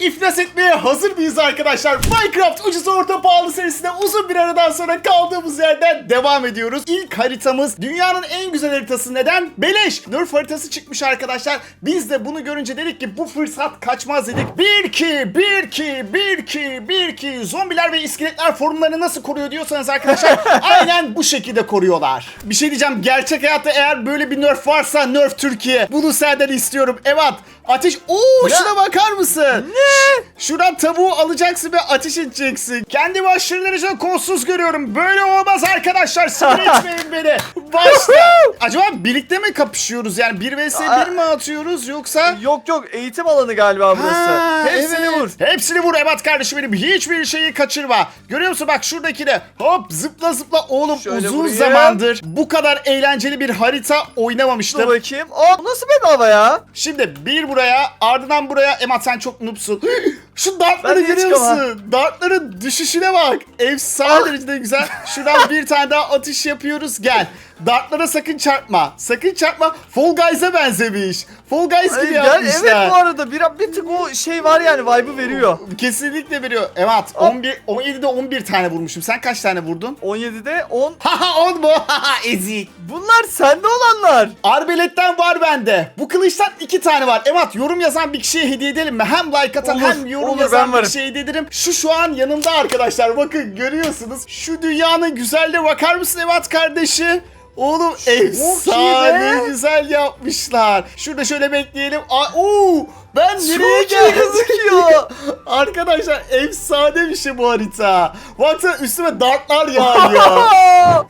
iflas etmeye hazır mıyız arkadaşlar? Minecraft ucuz orta pahalı serisinde uzun bir aradan sonra kaldığımız yerden devam ediyoruz. İlk haritamız dünyanın en güzel haritası neden? Beleş. Nerf haritası çıkmış arkadaşlar. Biz de bunu görünce dedik ki bu fırsat kaçmaz dedik. 1 2 1 2 1 2 1 2 zombiler ve iskeletler formlarını nasıl koruyor diyorsanız arkadaşlar aynen bu şekilde koruyorlar. Bir şey diyeceğim gerçek hayatta eğer böyle bir nerf varsa nerf Türkiye. Bunu senden istiyorum. Evet. Ateş. Oo şuna bakar mısın? Ne? Şuradan tavuğu alacaksın ve ateş edeceksin. Kendimi aşırı derecede kolsuz görüyorum. Böyle olmaz arkadaşlar. Sinir etmeyin beni. Başla. Acaba birlikte mi kapışıyoruz? Yani 1 vs 1 mi atıyoruz yoksa? Yok yok eğitim alanı galiba burası. Ha, Hepsini evet. vur. Hepsini vur evet kardeşim benim. Hiçbir şeyi kaçırma. Görüyor musun bak şuradaki de hop zıpla zıpla. Oğlum Şöyle uzun vurayım. zamandır bu kadar eğlenceli bir harita Dur oynamamıştım. bakayım. Aa nasıl bedava ya? Şimdi bir buraya ardından buraya. Emat sen çok noobsun. Şu dartları Ben de hiç görüyor çıkamam. musun? Dartların düşüşüne bak. Efsane derecede güzel. Şuradan bir tane daha atış yapıyoruz. Gel. Dartlara sakın çarpma. Sakın çarpma. Fall Guys'a benzemiş. Fall Guys gibi gel, yapmışlar. evet bu arada bir, bir tık o şey var yani vibe'ı veriyor. Kesinlikle veriyor. Evet. 11 17'de 11 tane vurmuşum. Sen kaç tane vurdun? 17'de 10. Haha 10 mu? Haha ezik. Bunlar sende olanlar. Arbeletten var bende. Bu kılıçtan iki tane var. Emat yorum yazan bir kişiye hediye edelim mi? Hem like atan Olur, hem yorum olur, yazan bir kişiye hediye ederim. Şu şu an yanımda arkadaşlar. Bakın görüyorsunuz. Şu dünyanın güzelliğine bakar mısın Emat kardeşi? Oğlum efsane güzel yapmışlar. Şurada şöyle bekleyelim. Aa, oo, ben nereye gözüküyor. Arkadaşlar efsane bir şey bu harita. Baksana üstüme dartlar yağıyor.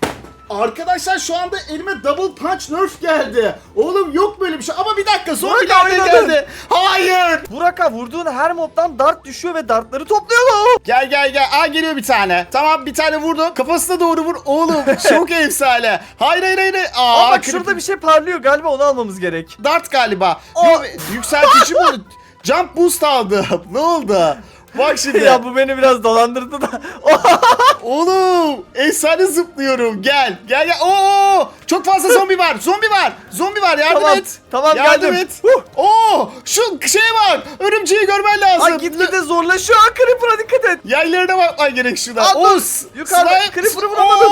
Arkadaşlar şu anda elime double punch nerf geldi. Oğlum yok böyle bir şey. Ama bir dakika zombiler de oynadın. geldi. Hayır. Buraka vurduğun her mobdan dart düşüyor ve dartları topluyor lan. Gel gel gel. Aa geliyor bir tane. Tamam bir tane vurdum. Kafasına doğru vur. Oğlum çok efsane. Hayır hayır hayır. Aa, Aa bak kırık- şurada bir şey parlıyor galiba onu almamız gerek. Dart galiba. Yok, yükseltici bu. Jump boost aldı. ne oldu? Bak şimdi. ya bu beni biraz dolandırdı da. Oğlum efsane zıplıyorum. Gel. Gel gel. Oo! Çok fazla zombi var. Zombi var. Zombi var. Yardım Tamam, et. tamam, Yardım geldim. et. Oo! Şu şeye bak. Örümceği görmen lazım. Ay gitgide zorlaşıyor. Aa, Creeper'a dikkat et. Yaylarına bakman gerek şurada. S- Yukarıda. Creeper'ı vuramadım.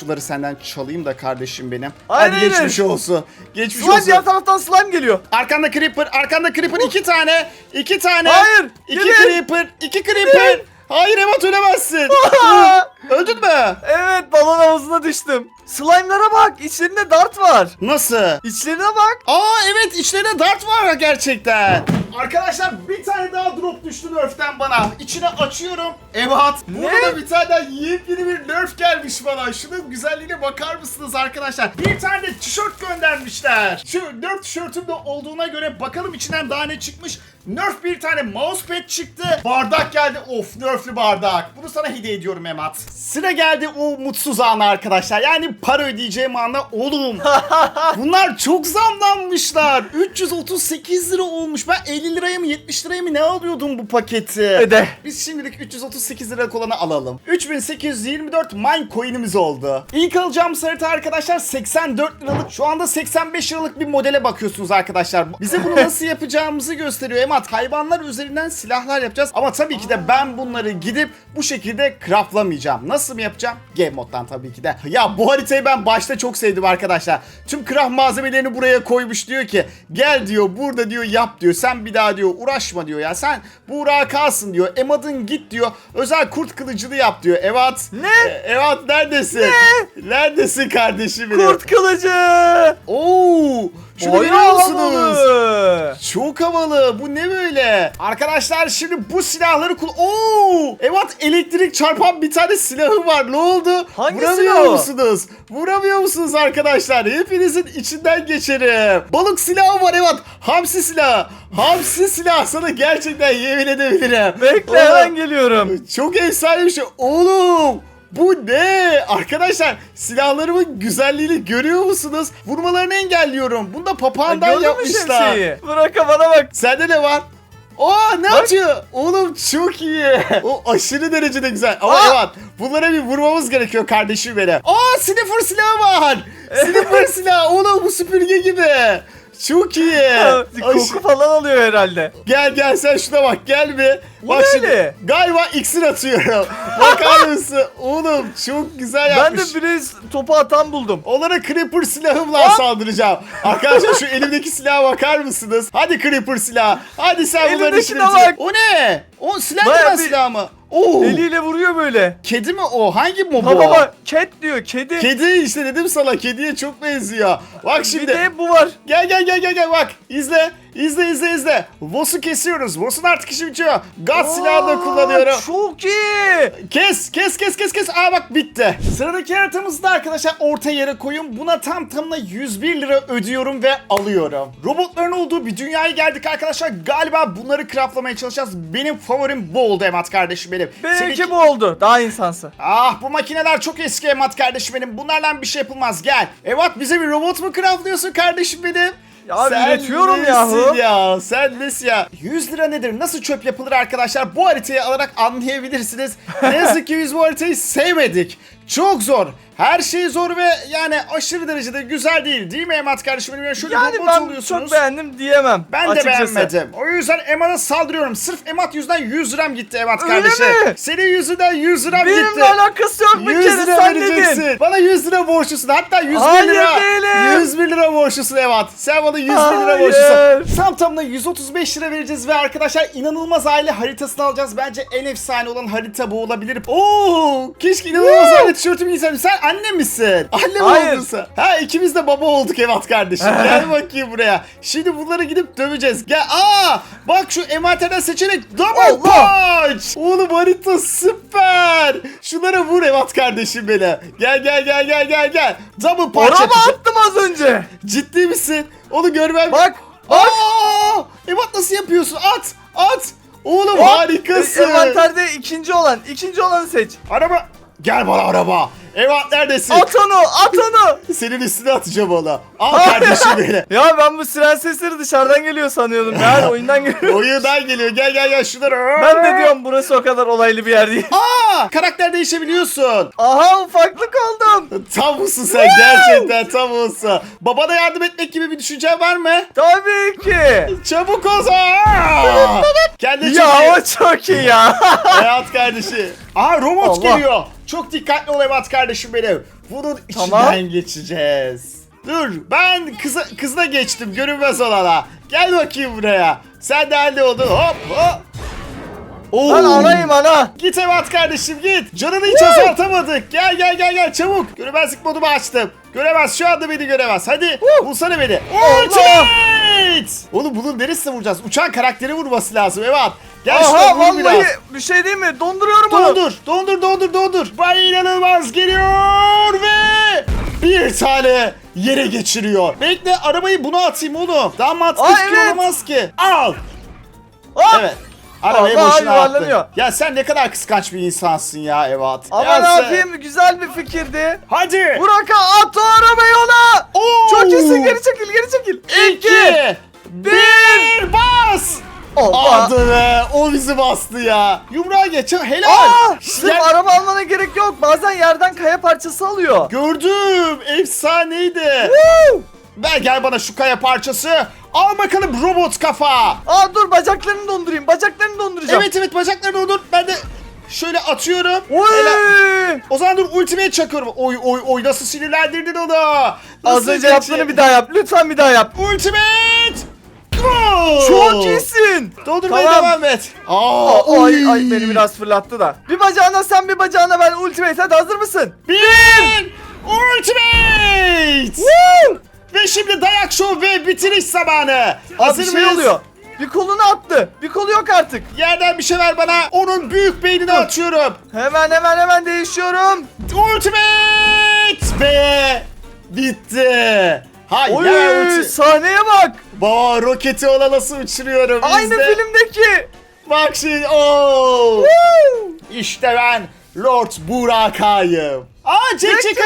Şunları senden çalayım da kardeşim benim. Hayır, Hadi hayır. geçmiş olsun. Geçmiş Slime olsun. diğer taraftan slime geliyor. Arkanda creeper, arkanda creeper iki tane, iki tane. Hayır, iki gelin. creeper, iki creeper. Hayır Emat ölemezsin. Öldün mü? evet balon havuzuna düştüm. Slime'lara bak. İçlerinde dart var. Nasıl? İçlerine bak. Aa evet içlerine dart var gerçekten. Arkadaşlar bir tane daha drop düştü nerf'ten bana. İçine açıyorum. Evet. Burada bir tane daha yepyeni bir nerf gelmiş bana. Şunun güzelliğine bakar mısınız arkadaşlar? Bir tane de tişört göndermişler. Şu nerf tişörtümde olduğuna göre bakalım içinden daha ne çıkmış. Nerf bir tane mousepad çıktı. Bardak geldi. Of nerflü bardak. Bunu sana hediye ediyorum Emat. Sıra geldi o mutsuz ana arkadaşlar. Yani para ödeyeceğim anda oğlum. Bunlar çok zamlanmışlar. 338 lira olmuş. Ben 50 liraya mı 70 liraya mı ne alıyordum bu paketi? Öde. Biz şimdilik 338 lira olanı alalım. 3824 mine coin'imiz oldu. İlk alacağımız harita arkadaşlar 84 liralık. Şu anda 85 liralık bir modele bakıyorsunuz arkadaşlar. Bize bunu nasıl yapacağımızı gösteriyor. Emat hayvanlar üzerinden silahlar yapacağız. Ama tabii ki de ben bunları gidip bu şekilde craftlamayacağım. Nasıl mı yapacağım? Game moddan tabii ki de. Ya bu haritayı ben başta çok sevdim arkadaşlar. Tüm craft malzemelerini buraya koymuş diyor ki gel diyor burada diyor yap diyor. Sen bir daha diyor uğraşma diyor ya. Sen bu uğrağa kalsın diyor. Emad'ın git diyor. Özel kurt kılıcını yap diyor. Evet. Ne? E, evet neredesin? Neredesin kardeşim benim? Kurt kılıcı. Oo! Şunu görüyor musunuz? Çok havalı. Bu ne böyle? Arkadaşlar şimdi bu silahları kul... Oo! Evet elektrik çarpan bir tane silahı var. Ne oldu? Hangi Vuramıyor silah musunuz? Vuramıyor musunuz arkadaşlar? Hepinizin içinden geçerim. Balık silahı var evet. Hamsi silahı. Hamsi silahı sana gerçekten yemin edebilirim. Bekle Oo, hemen geliyorum. Çok efsane bir şey. Oğlum! Bu ne? Arkadaşlar silahlarımın güzelliğini görüyor musunuz? Vurmalarını engelliyorum. Bunu da papağandan Gördün mü yapmışlar. şemsiyeyi? Bırak bana bak. Sende ne var? Aa ne atıyor? Oğlum çok iyi. O aşırı derecede güzel. Ama Aa! evet bunlara bir vurmamız gerekiyor kardeşim benim. Aa sniffer silahı var. Sniffer silahı. Oğlum bu süpürge gibi. Çok iyi. Koku falan alıyor herhalde. Gel gel sen şuna bak gel bir. Bu Bak ne şimdi galiba iksir atıyorum. Bakar mısın? Oğlum çok güzel Ben de yapmış. biraz topu atan buldum. Onlara Creeper silahımla saldıracağım. Arkadaşlar şu elimdeki silaha bakar mısınız? Hadi Creeper silah. Hadi sen bunların Elimdekine işini bitir. bak. O ne? O silah mı Bayağı lan bir- silah mı? Oo. Eliyle vuruyor böyle. Kedi mi o? Hangi mob o? baba cat diyor kedi. Kedi işte dedim sana kediye çok benziyor. Bak Bir şimdi. de bu var. Gel gel gel gel gel bak. İzle. İzle izle izle. Voss'u kesiyoruz. Voss'un artık işi bitiyor. Gaz silahı da kullanıyorum. Çok iyi. Kes kes kes kes kes. Aa bak bitti. Sıradaki haritamızı da arkadaşlar orta yere koyun. Buna tam tamına 101 lira ödüyorum ve alıyorum. Robotların olduğu bir dünyaya geldik arkadaşlar. Galiba bunları craftlamaya çalışacağız. Benim favorim bu oldu Emat kardeşim benim. Benimki Seninki- bu oldu. Daha insansı. Ah bu makineler çok eski Emat kardeşim benim. Bunlarla bir şey yapılmaz. Gel. Emat bize bir robot mu craftlıyorsun kardeşim benim? Ya üretiyorum yahu. ya? Sen nesin ya? 100 lira nedir? Nasıl çöp yapılır arkadaşlar? Bu haritayı alarak anlayabilirsiniz. ne yazık ki biz bu haritayı sevmedik. Çok zor. Her şey zor ve yani aşırı derecede güzel değil. Değil mi Emat kardeşim? Yani şöyle Yani ben oluyorsunuz. çok beğendim diyemem. Ben de açıkçası. beğenmedim. O yüzden Emat'a saldırıyorum. Sırf Emat yüzünden 100 liram gitti Emat kardeşim. mi? Senin yüzünden 100 liram gitti. Benimle alakası yok bir 100 kere lira sen vereceksin. dedin. Bana 100 lira borçlusun. Hatta 101 Hayır lira. değilim. 101 lira borçlusun Evat. Sen bana 100 bin lira Hayır. borçlusun. Tam tamına 135 lira vereceğiz ve arkadaşlar inanılmaz aile haritasını alacağız. Bence en efsane olan harita bu olabilir. Oo, keşke inanılmaz aile tişörtümü giysem. Sen anne misin? Anne mi Hayır. oldun sen? Ha ikimiz de baba olduk Evat kardeşim. Gel bakayım buraya. Şimdi bunları gidip döveceğiz. Gel. Aa, bak şu envanterden seçerek double Allah. punch. Oğlum harita süper. Şunlara vur Evat kardeşim beni. Gel gel gel gel gel gel. Double punch Araba yapacağım. attım az önce. Ciddi misin? Onu görmem. Bak. Bak. Aa! Evat nasıl yapıyorsun? At. At. Oğlum Hop. harikasın. E, Envanterde ikinci olan. ikinci olanı seç. Araba. Gel bana araba. Evat neredesin? At onu at onu. Senin üstüne atacağım ona. Al kardeşim beni. Ya ben bu siren sesleri dışarıdan geliyor sanıyordum. Yani oyundan geliyor. Oyundan geliyor. Gel gel gel şunları. Ben de diyorum burası o kadar olaylı bir yer değil. Aa! Karakter değişebiliyorsun. Aha ufaklık oldum. Tam mısın sen gerçekten tam olsa. Babana yardım etmek gibi bir düşüncen var mı? Tabii ki. Çabuk ol. Aa! Kendine çok Ya iyi. o çok iyi ya. Hayat kardeşi. Aa robot Allah. geliyor. Çok dikkatli ol Hayat kardeşim benim. Bunun Tamam. içinden geçeceğiz. Dur ben kıza, kızına geçtim görünmez olana. Gel bakayım buraya. Sen de halde oldun hop hop. Oo. Ben anayım ana. Git Evat kardeşim git. Canını hiç azaltamadık. Gel gel gel gel çabuk. Göremezlik modumu açtım. Göremez şu anda beni göremez. Hadi bulsana beni. Allah. Ultimate. Oğlum bunun neresine vuracağız? Uçan karakteri vurması lazım Evat. Gel Aha şuna vur vallahi biraz. bir şey değil mi? Donduruyorum onu. Dondur, dondur, dondur, dondur. Bay inanılmaz geliyor ve bir tane yere geçiriyor. Bekle arabayı buna atayım oğlum. Daha mantıklı Aa, fikir evet. olamaz ki. Al. Hop. Evet. Arabayı Allah, boşuna yuvarlanıyor. attın. Ya sen ne kadar kıskanç bir insansın ya Evat. Ama Ya ne sen- yapayım? Güzel bir fikirdi. Hadi. Burak'a at o arabayı ona. Oo. Çok iyisin geri çekil geri Allah. Hadi be. O bizi bastı ya. Yumruğa geç. Helal. Aa, sırf araba almana gerek yok. Bazen yerden kaya parçası alıyor. Gördüm. Efsaneydi. Woo! Ver gel bana şu kaya parçası. Al bakalım robot kafa. Aa dur bacaklarını dondurayım. Bacaklarını donduracağım. Evet evet bacaklarını olur. Ben de şöyle atıyorum. Oy! Helal. O zaman dur ultimate çakıyorum. Oy oy oy nasıl sinirlendirdin onu. Az Nasıl önce geçi- yaptığını bir daha yap. Lütfen bir daha yap. Ultimate. Çok iyisin. Doldurmaya Tamam. devam et. Aa, Aa, ay, ay beni biraz fırlattı da. Bir bacağına sen bir bacağına ben ultimate hadi hazır mısın? Bir. Ultimate. Woo! Ve şimdi dayak şov ve bitiriş zamanı. Abi Hazır bir şey mıyız? oluyor. Bir kolunu attı. Bir kolu yok artık. Yerden bir şey ver bana. Onun büyük beynini atıyorum. Hemen hemen hemen değişiyorum. Ultimate ve bitti. Hayır Oy ulti. sahneye bak. Baba roketi ona nasıl uçuruyorum. Aynı izle. filmdeki. Bak şimdi. Oo. İşte ben Lord Burakay'ım. Aa Jack Jack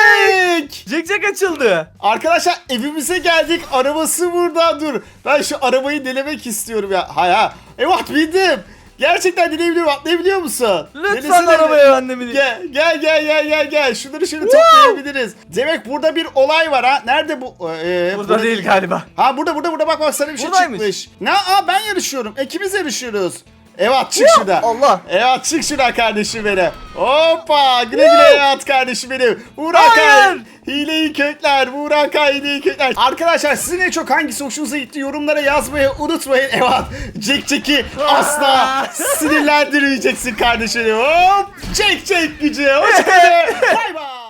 Jack. Jack açıldı. Arkadaşlar evimize geldik. Arabası burada dur. Ben şu arabayı denemek istiyorum ya. Hay ha. Evet bindim. Gerçekten dinebiliyor musun? Atlayabiliyor musun? Lütfen Denesene. arabaya ben de bineyim. Gel gel gel gel gel gel. Şunları şöyle toplayabiliriz. Demek burada bir olay var ha. Nerede bu? Ee, Burada değil galiba. Ha burada burada burada bak bak sana bir şey Buradaymış. çıkmış. Ne? Aa ben yarışıyorum. İkimiz yarışıyoruz. Evet çık şurada. Allah. Evet çık şuradan kardeşim benim. Hoppa güle güle at kardeşim benim. Burakay. Hayır. Hileyi kökler. Burakay hileyi kökler. Arkadaşlar sizin en çok hangisi hoşunuza gitti yorumlara yazmayı unutmayın. Evet Jack Jack'i asla sinirlendirmeyeceksin kardeşim. Hop. Jack Jack gücü. Hoşçakalın. bay bay.